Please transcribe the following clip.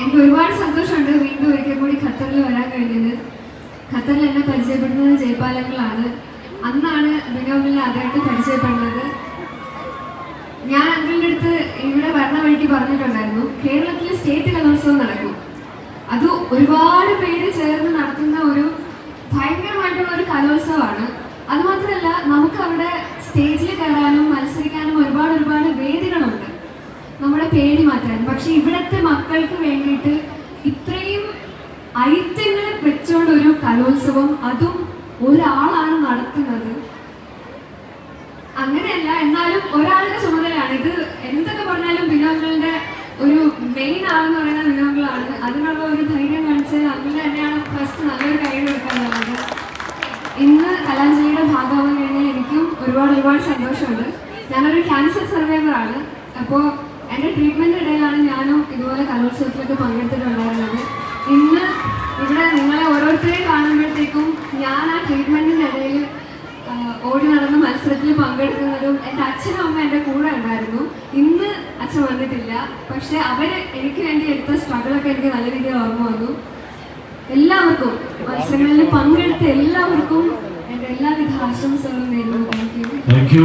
എനിക്ക് ഒരുപാട് സന്തോഷമുണ്ട് വീണ്ടും ഒരിക്കൽ കൂടി ഖത്തറിൽ വരാൻ കഴിഞ്ഞത്. ഖത്തറിൽ എന്നെ പരിചയപ്പെടുന്നത് ജയ്പാലങ്ങളാണ്. അന്നാണ് ബിനോമിനെ ആദ്യമായിട്ട് പരിചയപ്പെടുന്നത്. ഞാൻ അങ്കിളിന്റെ അടുത്ത് ഇവിടെ വരണ വഴിക്ക് പറഞ്ഞിട്ടുണ്ടായിരുന്നു. കേരളത്തിൽ സ്റ്റേറ്റ് കലോത്സവം നടക്കും. അത് ഒരുപാട് പേര് ചേർന്ന് നടത്തുന്ന ഒരു ഭയങ്കരമായിട്ടുള്ള ഒരു കലോത്സവമാണ്. അതുമാത്രമല്ല നമുക്ക് അവിടെ സ്റ്റേജിൽ കയറാനും മത്സരിക്കാനും ഒരുപാട് ഒരുപാട് വേദികളുണ്ട് നമ്മുടെ മാറ്റാൻ പക്ഷെ ഇവിടുത്തെ മക്കൾക്ക് വേണ്ടിയിട്ട് ഇത്രയും ഐറ്റങ്ങൾ വെച്ചുകൊണ്ട് ഒരു കലോത്സവം അതും ഒരാളാണ് നടത്തുന്നത്. അങ്ങനെയല്ല എന്നാലും ഒരാളുടെ ചുമതലയാണ്. ഇത് എന്തൊക്കെ പറഞ്ഞാലും ബിനോങ്ങളുടെ ഒരു മെയിൻ ആളെന്ന് പറയുന്നത് ബിനോങ്ങളാണ് അതിനുള്ള ഒരു ധൈര്യം കാണിച്ച് അങ്ങനെ തന്നെയാണ് ഫസ്റ്റ് നല്ലൊരു കൈ കൊടുക്കാനുള്ളത് ഇന്ന് കലാഞ്ജലിയുടെ ഭാഗമാകാൻ കഴിഞ്ഞാൽ എനിക്കും ഒരുപാട് ഒരുപാട് സന്തോഷമുണ്ട്. ഞാനൊരു ക്യാൻസർ ആണ്. അപ്പോൾ എന്റെ ട്രീറ്റ്മെന്റ് ഇടയിലാണ് ഞാനും ഇതുപോലെ കലോത്സവത്തിലൊക്കെ പങ്കെടുത്തിട്ടുണ്ടായിരുന്നത്. ഇന്ന് ഇവിടെ നിങ്ങളെ ഓരോരുത്തരെയും കാണുമ്പോഴത്തേക്കും ഞാൻ ആ ട്രീറ്റ്മെന്റിന്റെ ഇടയിൽ ഓടി നടന്ന് മത്സരത്തിൽ പങ്കെടുക്കുന്നതും എന്റെ അച്ഛനും അമ്മ എന്റെ കൂടെ ഉണ്ടായിരുന്നു. ഇന്ന് അച്ഛൻ വന്നിട്ടില്ല. പക്ഷെ അവർ എനിക്ക് വേണ്ടി എടുത്ത സ്ട്രഗിളൊക്കെ എനിക്ക് നല്ല രീതിയിൽ ഓർമ്മ വന്നു. എല്ലാവർക്കും മത്സരങ്ങളിൽ പങ്കെടുത്ത എല്ലാവർക്കും എന്റെ എല്ലാവിധ ആശംസകളും നേരുന്നു. Thank you